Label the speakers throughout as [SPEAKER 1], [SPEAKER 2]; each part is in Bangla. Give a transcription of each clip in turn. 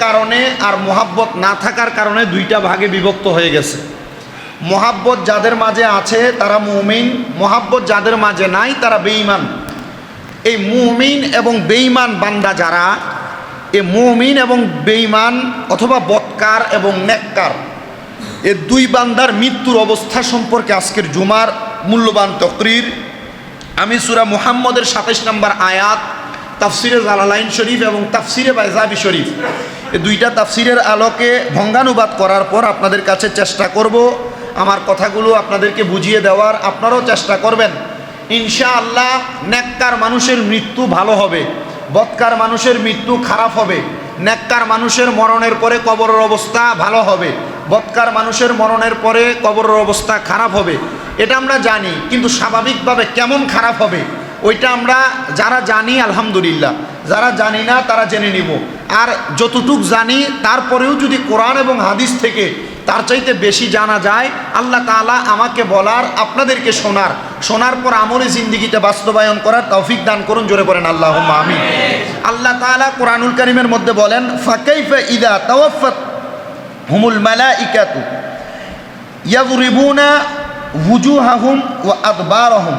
[SPEAKER 1] কারণে আর মোহাব্বত না থাকার কারণে দুইটা ভাগে বিভক্ত হয়ে গেছে। মোহাব্বত যাদের মাঝে আছে, তারা মুমিন। মোহাব্বত যাদের মাঝে নাই, তারা বেঈমান। এই মুমিন এবং বেঈমান বান্দা যারা, এ মুমিন এবং বেঈমান অথবা বৎকার এবং নেককার, এ দুই বান্দার মৃত্যুর অবস্থা সম্পর্কে আজকের জুমার মূল্যবান তকরির। আমি সুরা মুহাম্মদের সাতাইশ নম্বর আয়াত তাফসিরে জালালাইন শরীফ এবং তাফসিরে বাইজাবি শরীফ। এই দুইটা তাফসিরের আলোকে ভঙ্গানুবাদ করার পর আপনাদের কাছে চেষ্টা করব আমার কথাগুলো আপনাদেরকে বুঝিয়ে দেওয়ার। আপনারাও চেষ্টা করবেন। ইনশাআল্লাহ নেককার মানুষের মৃত্যু ভালো হবে। বৎকার মানুষের মৃত্যু খারাপ হবে। নেককার মানুষের মরণের পরে কবরের অবস্থা ভালো হবে। বৎকার মানুষের মরণের পরে কবরের অবস্থা খারাপ হবে। এটা আমরা জানি, কিন্তু স্বাভাবিকভাবে কেমন খারাপ হবে? ওইটা আমরা যারা জানি, আলহামদুলিল্লাহ, যারা জানি না তারা জেনে নিব। আর যতটুক জানি, তারপরেও যদি কোরআন এবং হাদিস থেকে তার চাইতে বেশি জানা যায়, আল্লাহ তাআলা আমাকে বলার, আপনাদেরকে শোনার শোনার পর আমলে জিন্দিগিতে বাস্তবায়ন করার তৌফিক দান করুন, জোরে পড়েন আল্লাহ আমি আল্লাহ তাআলা কোরআনুল কারিমের মধ্যে বলেন, ফাকাইফা ইদা তাওয়াফাত হুমুল মালাইকাতু ইয়াদরিবুনা হুজুহাহুম ওয়া আদবারহুম।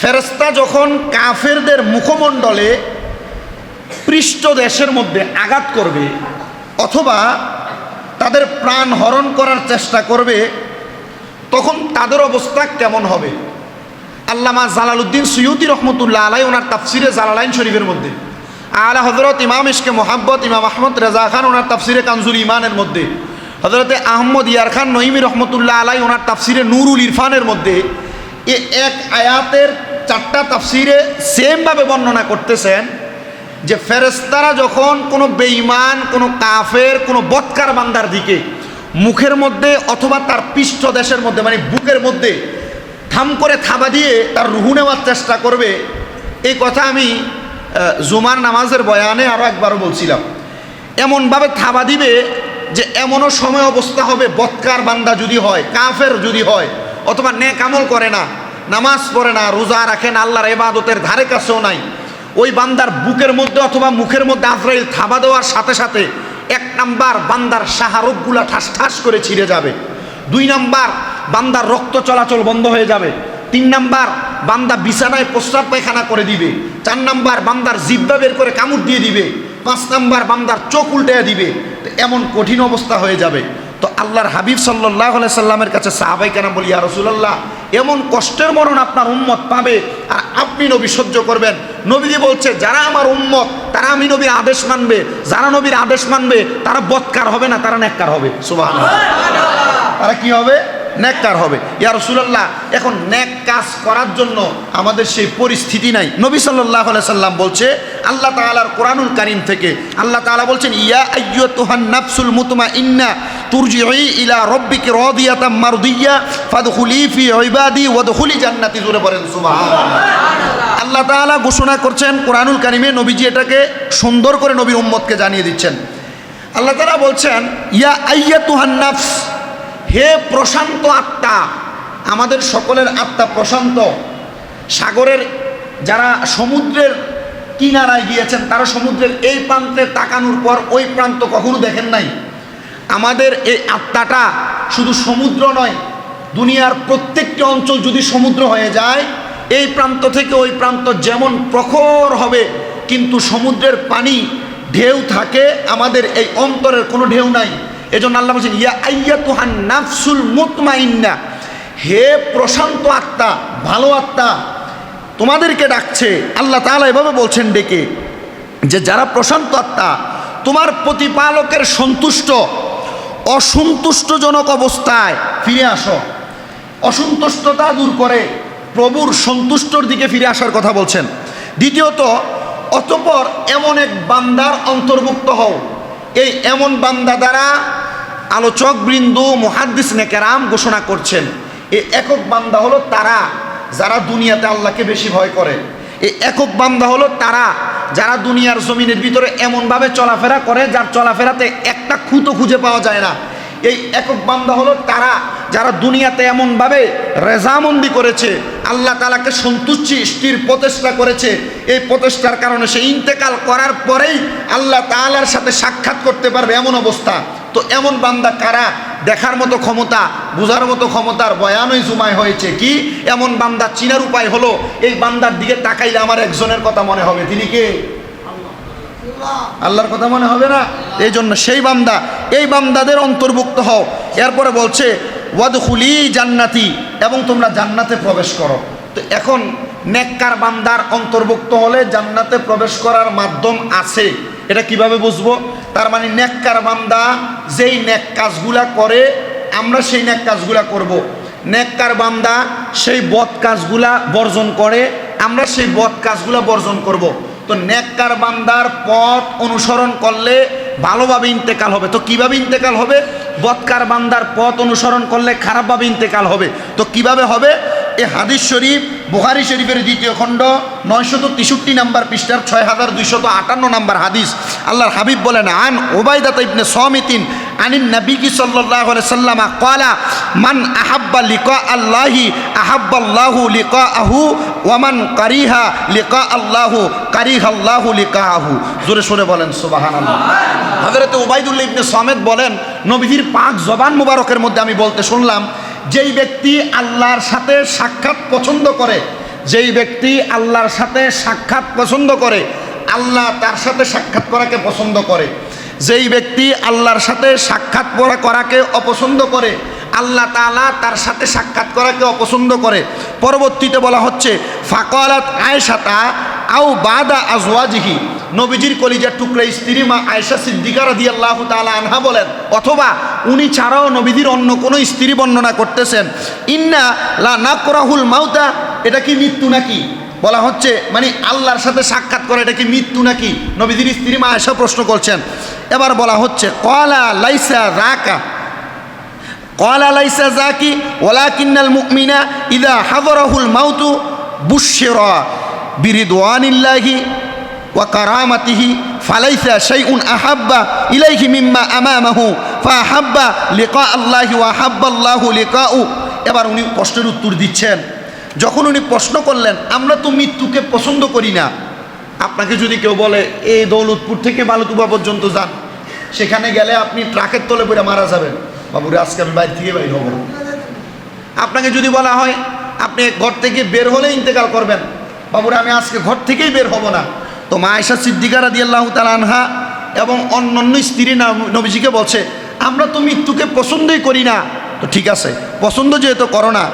[SPEAKER 1] ফেরেশতা যখন কাফেরদের মুখমণ্ডলে পৃষ্ঠ দেশের মধ্যে আঘাত করবে অথবা তাদের প্রাণ হরণ করার চেষ্টা করবে, তখন তাদের অবস্থা কেমন হবে? আল্লামা জালালউদ্দিন সৈয়দি রহমতুল্লাহ আলাই ওনার তাফসিরে জালালাইন শরীফের মধ্যে, আলা হজরত ইমাম ইশকে মোহাব্বত ইমাম আহমদ রেজা খান ওনার তাফসিরে কানজুল ইমানের মধ্যে হজরতে আহমদ ইয়ার খান নঈমি রহমতুল্লাহ আলাই ওনার তাফসিরে নুরুল ইরফানের মধ্যে এ এক আয়াতের চারটা তাফসিরে সেমভাবে বর্ণনা করতেছেন যে ফেরেস্তারা যখন কোনো বেঈমান, কোনো কাফের, কোনো বৎকার বান্দার দিকে মুখের মধ্যে অথবা তার পৃষ্ঠ দেশের মধ্যে মানে বুকের মধ্যে থাম করে থাবা দিয়ে তার রুহু নেওয়ার চেষ্টা করবে এই কথা আমি জুমার নামাজের বয়ানে আরও একবারও বলছিলাম। এমনভাবে থাবা দিবে যে এমনও সময় অবস্থা হবে বৎকার বান্দা যদি হয়, কাফের যদি হয়, অথবা নেক আমল করে না নামাজ পড়ে না, রোজা রাখে না, আল্লাহর এবাদতের ধারে কাছেও নাই। ওই বান্দার বুকের মধ্যে অথবা মুখের মধ্যে আজরাইল থাবা দেওয়ার সাথে সাথে এক নাম্বার বান্দার সাহারকগুলা ঠাস ঠাস করে ছিঁড়ে যাবে। দুই নাম্বার বান্দার রক্ত চলাচল বন্ধ হয়ে যাবে। তিন নাম্বার বান্দা বিছানায় প্রস্রাব পায়খানা করে দিবে। চার নাম্বার বান্দার জিব্বা বের করে কামড় দিয়ে দিবে। পাঁচ নাম্বার বান্দার চোখ উল্টে দিবে। এমন কঠিন অবস্থা হয়ে যাবে। তো আল্লাহর হাবিব সাল্লাহ সাল্লামের কাছে সাহাবাই কেন বলি আর রসুল্লাহ এমন কষ্টের মরণ আপনার উম্মত পাবে। আর আপনি নবী সহ্য করবেন। নবীজি বলছে যারা আমার উম্মত তারা আমি নবীর আদেশ মানবে। যারা নবীর আদেশ মানবে তারা বৎকার হবে না তারা নেককার হবে। সুবাহ তারা কি হবে? নেককার হবে। ইয়া রসুলাল্লাহ, এখন নেক কাজ করার জন্য আমাদের সেই পরিস্থিতি নাই। নবী সাল্লাহ সাল্লাম বলছে, আল্লাহ তাআলার কোরআনুল কারিম থেকে, আল্লাহ তাআলা বলছেন, ইয়া আইয়ু তুহান নাফসুল মুতমা ইন্না তুরজিই ইলা রব্বিকি রাদিয়াতাম মারদিয়া ফাদখুলি ফি ইবাদি ওয়াদখুলি জান্নাতি। জুড়ে পড়েন সুবহানাল্লাহ। আল্লাহ তাআলা ঘোষণা করছেন, কোরআনুল কারিমে নবীজি এটাকে সুন্দর করে নবীর উম্মতকে জানিয়ে দিচ্ছেন। আল্লাহ তাআলা বলছেন, ইয়া আইয়া তুহান নাফস হে প্রশান্ত আত্মা, আমাদের সকলের আত্মা প্রশান্ত। সাগরের যারা সমুদ্রের কিনারায় গিয়েছেন, তারা সমুদ্রের এই প্রান্তে তাকানোর পর ওই প্রান্ত কখনো দেখেন নাই। আমাদের এই আত্মাটা শুধু সমুদ্র নয়, দুনিয়ার প্রত্যেকটি অঞ্চল যদি সমুদ্র হয়ে যায়, এই প্রান্ত থেকে ওই প্রান্ত যেমন প্রখর হবে, কিন্তু সমুদ্রের পানি ঢেউ থাকে, আমাদের এই অন্তরের কোনো ঢেউ নাই। এজন্য আল্লাহ বলছেন, ইয়া আইয়া তুহান নাফসুল মুতমাইন্না হে প্রশান্ত আত্মা, ভালো আত্মা, তোমাদেরকে ডাকছে, আল্লাহ তাআলা এভাবে বলছেন ডেকে, যে যারা প্রশান্ত আত্মা, তোমার প্রতিপালকের সন্তুষ্ট, অসন্তুষ্টজনক অবস্থায় ফিরে আসো। অসন্তুষ্টতা দূর করে, প্রভুর সন্তুষ্টর দিকে ফিরে আসার কথা বলছেন। দ্বিতীয়ত, অতপর এমন এক বান্দার অন্তর্ভুক্ত হও এই এমন বান্দা দ্বারা আলোচক বৃন্দ, মহাদ্দিস নেকেরাম ঘোষণা করছেন। এই একক বান্দা হলো তারা, যারা দুনিয়াতে আল্লাহকে বেশি ভয় করে। এই একক বান্দা হলো তারা, যারা দুনিয়ার জমিনের ভিতরে এমনভাবে চলাফেরা করে, যার চলাফেরাতে একটা খুঁতো খুঁজে পাওয়া যায় না। এই একক বান্দা হলো তারা যারা দুনিয়াতে এমনভাবে রেজামন্দি করেছে, আল্লাহ তালাকে সন্তুষ্টির প্রচেষ্টা করেছে, এই প্রচেষ্টার কারণে সে ইন্তেকাল করার পরেই আল্লাহ তালার সাথে সাক্ষাৎ করতে পারবে এমন অবস্থা। তো এমন বান্দা কারা? দেখার মতো ক্ষমতা, বোঝার মতো ক্ষমতার বয়ানই জুমায় হয়েছে কি? এমন বান্দা চিনার উপায় হলো, এই বান্দার দিকে তাকাইলে আমার একজনের কথা মনে হবে। তিনি কে? আল্লাহর কথা মনে হবে না? এই জন্য সেই বান্দা, এই বান্দাদের অন্তর্ভুক্ত হও। এরপরে বলছে ওয়াদখুলি জান্নাতি এবং তোমরা জান্নাতে প্রবেশ করো তো এখন নেককার বান্দার অন্তর্ভুক্ত হলে জান্নাতে প্রবেশ করার মাধ্যম আছে এটা কীভাবে বুঝব তার মানে নেককার বান্দা যেই নেক কাজগুলা করে, আমরা সেই নেক কাজগুলা করব। নেককার বান্দা সেই বদ কাজগুলা বর্জন করে, আমরা সেই বদ কাজগুলা বর্জন করব। তো নেককার বান্দার পথ অনুসরণ করলে ভালোভাবে ইন্তেকাল হবে। তো কীভাবে ইন্তেকাল হবে? বৎকার বান্দার পথ অনুসরণ করলে খারাপভাবে ইন্তেকাল হবে। তো কীভাবে হবে? এ হাদিস শরীফ বুহারি শরীফের দ্বিতীয় খণ্ড, নয়শত তেষট্টি নাম্বার পৃষ্ঠার ছয় হাজার দুইশত আটান্ন নাম্বার হাদিস। আল্লাহর হাবিব বলেন, আন ওবায়দা ইবনে সমিতিন আনিন নবীকি আলাইহি সাল্লামা ক্বালা, মান আহাব্বা লিকা আল্লাহি আহাব্বাল্লাহু লিকাআহু, ওয়া মান কারিহা লিকা আল্লাহু কারিহাল্লাহু লিকাআহু। জোরে সরে বলেন, সুবহানাল্লাহ। হযরত উবাইদুল্লাহ ইবনে সামেদ বলেন, নবীজির পাক জবান মুবারকের মধ্যে আমি বলতে শুনলাম, যেই ব্যক্তি আল্লাহর সাথে সাক্ষাৎ পছন্দ করে, যেই ব্যক্তি আল্লাহর সাথে সাক্ষাৎ পছন্দ করে, আল্লাহ তার সাথে সাক্ষাৎ করাকে পছন্দ করে। যেই ব্যক্তি আল্লাহর সাথে সাক্ষাৎ পড়া করাকে অপছন্দ করে, আল্লাহ তাআলা তার সাথে সাক্ষাৎ করাকে অপছন্দ করে। পরবর্তীতে বলা হচ্ছে, ফাকালাত আয়েশাতা আও বাদা আজওয়াজিহি। নবীজির কলিজার টুকরা স্ত্রী মা আয়েশা সিদ্দিকা রাদিয়াল্লাহু তাআলা আনহা বলেন, অথবা উনি ছাড়াও নবীজির অন্য কোনো স্ত্রী বর্ণনা করতেছেন, ইন্না লা নাকরাহুল মাউতা। এটা কি মৃত্যু নাকি? বলা হচ্ছে মানে আল্লাহর সাথে সাক্ষাৎ করা, এটা কি মৃত্যু নাকি? নবীজির স্ত্রী মা আয়েশা প্রশ্ন করছেন। এবার বলা হচ্ছে কলা লাইসা রাকা কলা লাইসা জাকি ওলা কিন্নাল মুমিনা ইদা হাদরাহুল মাউতু বুশিরা বিরিদওয়ানিল্লাহি ওয়া কারামাতিহি ফালাইসা শাইউন আহাব্বা ইলাইহি মিম্মা আমামাহু ফাহাব্বা লিকা আল্লাহি ওয়া হাব্বাল্লাহু লিকাউ। এবার উনি প্রশ্নের উত্তর দিচ্ছেন। যখন উনি প্রশ্ন করলেন, আমরা তো মৃত্যুকে পছন্দ করি না। আপনাকে যদি কেউ বলে, এই দৌলতপুর থেকে বালুতুবা পর্যন্ত যান, সেখানে গেলে আপনি ট্রাকের তলে পড়ে মারা যাবেন। বাবুরে, আজকে আমি বাইরে থেকে বাইর হব। আপনাকে যদি বলা হয়, আপনি ঘর থেকে বের হলে ইন্তেকাল করবেন। বাবুরে, আমি আজকে ঘর থেকেই বের হব না। তো মা আয়সা সিদ্দিকারা দিয়াল্লাহ আনহা এবং অন্যান্য স্ত্রী নবীজিকে বলছে, আমরা তো মৃত্যুকে পছন্দই করি না। তো ঠিক আছে, পছন্দ যেহেতু করো না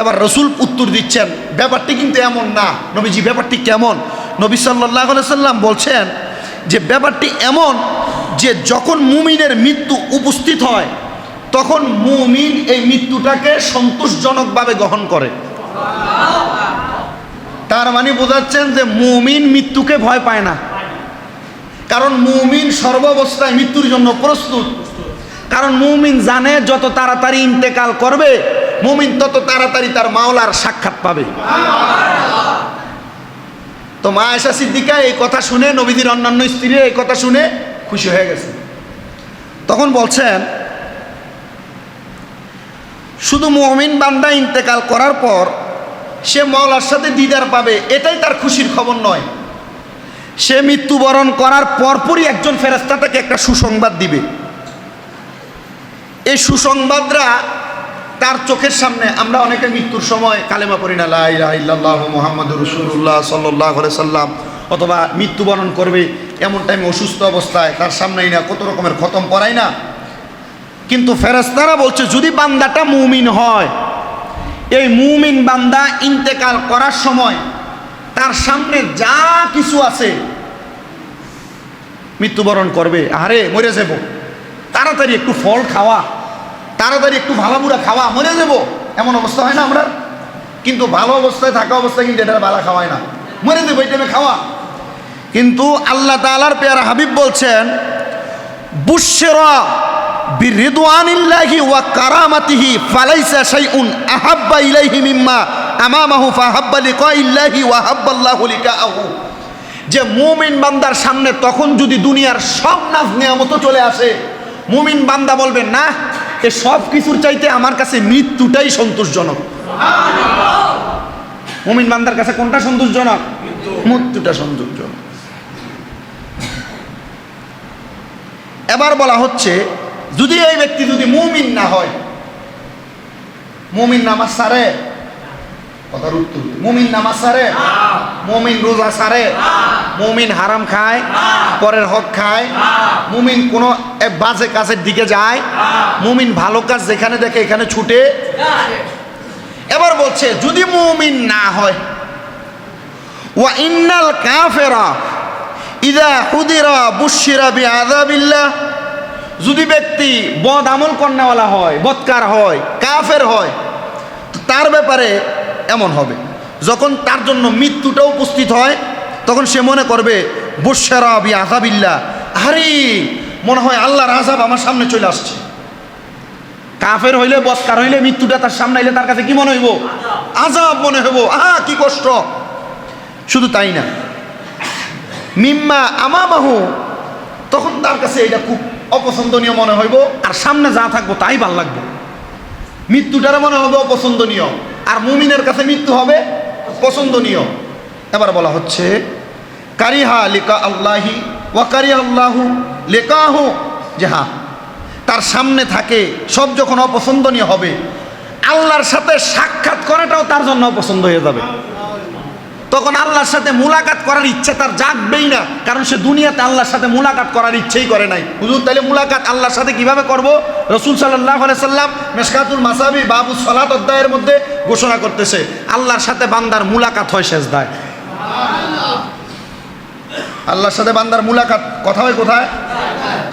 [SPEAKER 1] এবার রসুল উত্তর দিচ্ছেন, ব্যাপারটি কিন্তু এমন না। নবীজি, ব্যাপারটি কেমন? নবী সাল্লাহ সাল্লাম বলছেন যে, ব্যাপারটি এমন যে, যখন মুমিনের মৃত্যু উপস্থিত হয়, তখন মুমিন এই মৃত্যুটাকে সন্তোষজনকভাবে গ্রহণ করে। তার মানে বোঝাচ্ছেন যে, মুমিন মৃত্যুকে ভয় পায় না। কারণ মুমিন সর্বাবস্থায় মৃত্যুর জন্য প্রস্তুত। কারণ মুমিন জানে যত তাড়াতাড়ি ইন্তেকাল করবে মুমিন তত তাড়াতাড়ি তার মাওলার সাক্ষাৎ পাবে। তো মা আয়সা সিদ্দিকা এই কথা শুনে নবীদের অন্যান্য স্ত্রী এই কথা শুনে খুশি হয়ে গেছে। তখন বলছেন, শুধু মমিন বান্দা ইন্তেকাল করার পর সে মৌলার সাথে দিদার পাবে, এটাই তার খুশির খবর নয়। সে মৃত্যুবরণ করার পরপরই একজন ফেরেস্তা তাকে একটা সুসংবাদ দিবে। এই সুসংবাদরা তার চোখের সামনে আমরা অনেকে মৃত্যুর সময় কালেমা পড়ি না লাহ মোহাম্মদ রসুল্লাহ সাল্লাহ সাল্লাম, অথবা মৃত্যুবরণ করবে এমন টাইমে অসুস্থ অবস্থায়, তার সামনেই না, কত রকমের খতম পড়াই না। কিন্তু ফেরেস্তারা বলছে, যদি বান্দাটা মুমিন হয়, এই মুমিন বান্দা ইন্তেকাল করার সময় তার সামনে যা কিছু আছে মৃত্যুবরণ করবে। আরে মরে যাব। তাড়াতাড়ি একটু ফল খাওয়া। তাড়াতাড়ি একটু ভালো বুড়া খাওয়া মরে যাব। এমন অবস্থা হয় না আমরা? কিন্তু ভালো অবস্থায় থাকা অবস্থায় কিন্তু এটা ভালো খাওয়ায় না। মরে দেবো এটা খাওয়া। কিন্তু আল্লাহ তালার পেয়ারা হাবিব বলছেন ওয়া ফালাইসা আহাব্বা ইলাইহি মিম্মা আমামাহু ফাহাব্বা যে মুমিন বান্দার সামনে তখন যদি দুনিয়ার সব নাজ নিয়ামত চলে আসে, মুমিন বান্দা বলবেন না এ সব কিছুর চাইতে আমার কাছে মৃত্যুটাই সন্তোষজনক। মুমিন বান্দার কাছে কোনটা সন্তোষজনক? মৃত্যুটা সন্তোষজনক। এবার বলা হচ্ছে, যদি এই ব্যক্তি যদি মুমিন না হয়, মুমিন নামাজ সারে? কথার উত্তর মুমিন নামাজ সারে? মুমিন রোজা সারে? মুমিন হারাম খায়, পরের হক খায়, মুমিন কোনো বাজে কাজের দিকে যায়, মুমিন ভালো কাজ যেখানে দেখে এখানে ছুটে। এবার বলছে, যদি মুমিন না হয় বুশিরা বিআযাবিল্লাহ, যদি ব্যক্তি বদ আমল কন্যাওয়ালা হয়, বৎকার হয়, কাফের হয় তার ব্যাপারে এমন হবে। যখন তার জন্য মৃত্যুটা উপস্থিত হয় তখন সে মনে করবে বুশারা বি আজাবিল্লা আরে মনে হয় আল্লাহর আজাব আমার সামনে চলে আসছে। কাফের হইলে বৎকার, হইলে মৃত্যুটা তার সামনে আইলে তার কাছে কি মনে হইব? আজাব মনে হইব। আহা, কি কষ্ট। শুধু তাই না। মিম্মা আমামাহু, তখন তার কাছে এটা খুব অপছন্দনীয় মনে হইব। আর সামনে যা থাকব তাই ভালো লাগবে। মৃত্যুটার মনে হবে অপছন্দনীয়। আর মুমিনের কাছে মৃত্যু হবে পছন্দনীয়। এবার বলা হচ্ছে কারিহা লিকা আল্লাহি ওয়া আল্লাহু লেকাহু। যে হ্যাঁ তার সামনে থাকে সব যখন অপছন্দনীয় হবে, আল্লাহর সাথে সাক্ষাৎ করাটাও তার জন্য অপছন্দ হয়ে যাবে। তখন আল্লাহর সাথে মুলাকাত করার ইচ্ছে তার জাগবেই না, কারণ সে দুনিয়াতে আল্লাহর সাথে মুলাকাত করার ইচ্ছেই করে নাই। হুজুর তাহলে মুলাকাত আল্লাহর সাথে কীভাবে করব? রসুল সাল্লাহ সাল্লাম মেশকাতুল মাসাবি বাবু সলাত অধ্যায়ের মধ্যে ঘোষণা করতেছে, আল্লাহর সাথে বান্দার মুলাকাত হয় শেষ দায় আল্লাহর সাথে বান্দার মুলাকাত কথা হয় কোথায়?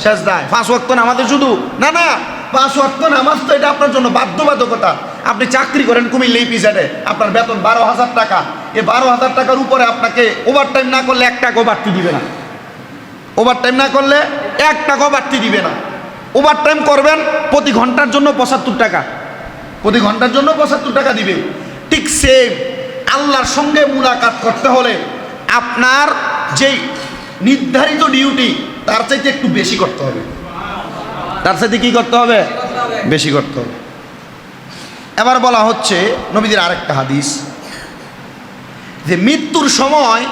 [SPEAKER 1] শেষ দায় পাঁচ ওয়াক্ত নামাজে শুধু? না না, পাঁচ ওয়াক্ত নামাজ তো এটা আপনার জন্য বাধ্যবাধকতা। আপনি চাকরি করেন কুমিল্লা পিসাডে আপনার বেতন বারো হাজার টাকা। এই বারো হাজার টাকার উপরে আপনাকে ওভার টাইম না করলে এক টাকা বাড়তি দিবে না। ওভার টাইম না করলে এক টাকাও বাড়তি দিবে না। ওভার টাইম করবেন প্রতি ঘণ্টার জন্য পঁচাত্তর টাকা। প্রতি ঘণ্টার জন্য পঁচাত্তর টাকা দিবে। ঠিক সেম আল্লাহর সঙ্গে মুলাকাত করতে হলে আপনার যেই নির্ধারিত ডিউটি তার চাইতে একটু বেশি করতে হবে। তার চাইতে কি করতে হবে? বেশি করতে হবে। এবার বলা হচ্ছে নবীদের আরেকটা হাদিস। যে মৃত্যুর সময়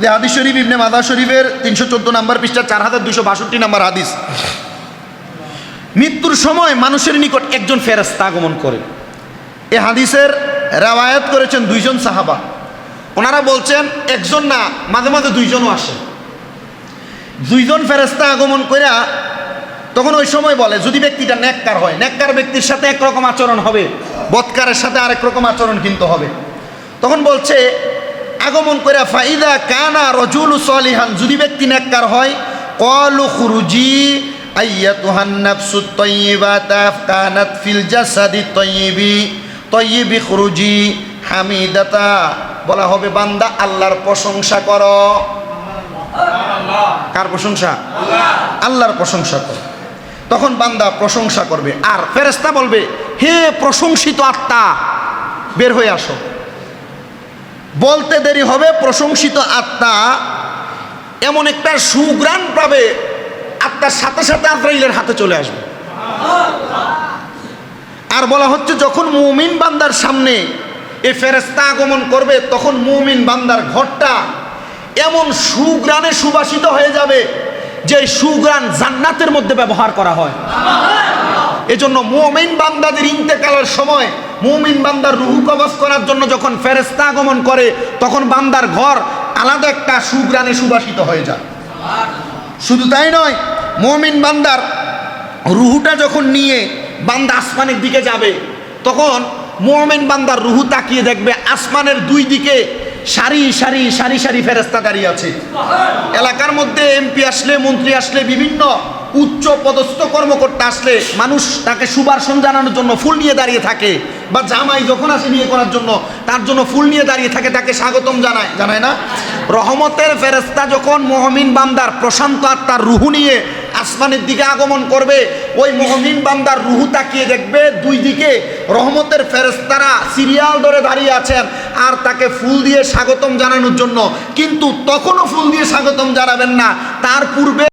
[SPEAKER 1] যে হাদিস শরীফ ইবনে মাদা শরীফের তিনশো চোদ্দ নাম্বার পৃষ্ঠা চার হাজার দুশো বাষট্টি নাম্বার হাদিস। মৃত্যুর সময় মানুষের নিকট একজন ফেরেস্তা আগমন করে। এ হাদিসের রেওয়ায়ত করেছেন দুইজন সাহাবা। ওনারা বলছেন, একজন না, মাঝে মাঝে দুইজনও আসে। দুইজন ফেরেস্তা আগমন কইরা তখন ওই সময় বলে, যদি ব্যক্তিটা নেককার হয় নেককার ব্যক্তির সাথে একরকম আচরণ হবে, বৎকারের সাথে আরেক রকম আচরণ কিন্তু হবে। তখন বলছে, আগমন করে ফাইদা কানা রজুল সলিহান যদি ব্যক্তি নেককার হয় কলু খুরুজি আইয়াতুহান নাফসু তাইয়িবাতা কানাত ফিল জাসাদি তাইয়িবি তাইয়িবি খুরুজি হামিদাতা বলা হবে, বান্দা আল্লাহর প্রশংসা করো। কার প্রশংসা? আল্লাহর প্রশংসা করো। তখন বান্দা প্রশংসা করবে। আর ফেরেস্তা বলবে, হে প্রশংসিত আত্মা, বের হয়ে আসো। বলতে দেরি হবে, প্রশংসিত আত্মা এমন একটা সুগ্রাণ পাবে, আত্মার সাথে সাথে আজরাইলের হাতে চলে আসবে। আর বলা হচ্ছে, যখন মুমিন বান্দার সামনে এই ফেরেস্তা আগমন করবে, তখন মুমিন বান্দার ঘরটা এমন সুগ্রাণে সুবাসিত হয়ে যাবে যে সুগ্রাণ জান্নাতের মধ্যে ব্যবহার করা হয়। এজন্য মুমিন বান্দাদের ইন্তেকালের সময় মুমিন বান্দার রুহু কবজ করার জন্য যখন ফেরেস্তা আগমন করে, তখন বান্দার ঘর আলাদা একটা সুগ্রাণে সুবাসিত হয়ে যায়। শুধু তাই নয়, মোমিন বান্দার রুহুটা যখন নিয়ে বান্দা আসমানের দিকে যাবে, তখন মোমেন বান্দার রুহু তাকিয়ে দেখবে আসমানের দুই দিকে সারি সারি সারি সারি ফেরেস্তা দাঁড়িয়ে আছে। এলাকার মধ্যে এমপি আসলে, মন্ত্রী আসলে, বিভিন্ন উচ্চ পদস্থ কর্মকর্তা আসলে, মানুষ তাকে সুবাসন জানানোর জন্য ফুল নিয়ে দাঁড়িয়ে থাকে বা জামাই যখন আসে নিয়ে করার জন্য, তার জন্য ফুল নিয়ে দাঁড়িয়ে থাকে, তাকে স্বাগতম জানায় জানায় না? রহমতের ফেরেস্তা যখন মহমিন বান্দার প্রশান্ত আত্মার রুহু নিয়ে আসমানের দিকে আগমন করবে, ওই মহমিন বান্দার রুহু তাকিয়ে দেখবে, দুই দিকে রহমতের ফেরেস্তারা সিরিয়াল ধরে দাঁড়িয়ে আছেন আর তাকে ফুল দিয়ে স্বাগতম জানানোর জন্য। কিন্তু তখনও ফুল দিয়ে স্বাগতম জানাবেন না, তার পূর্বে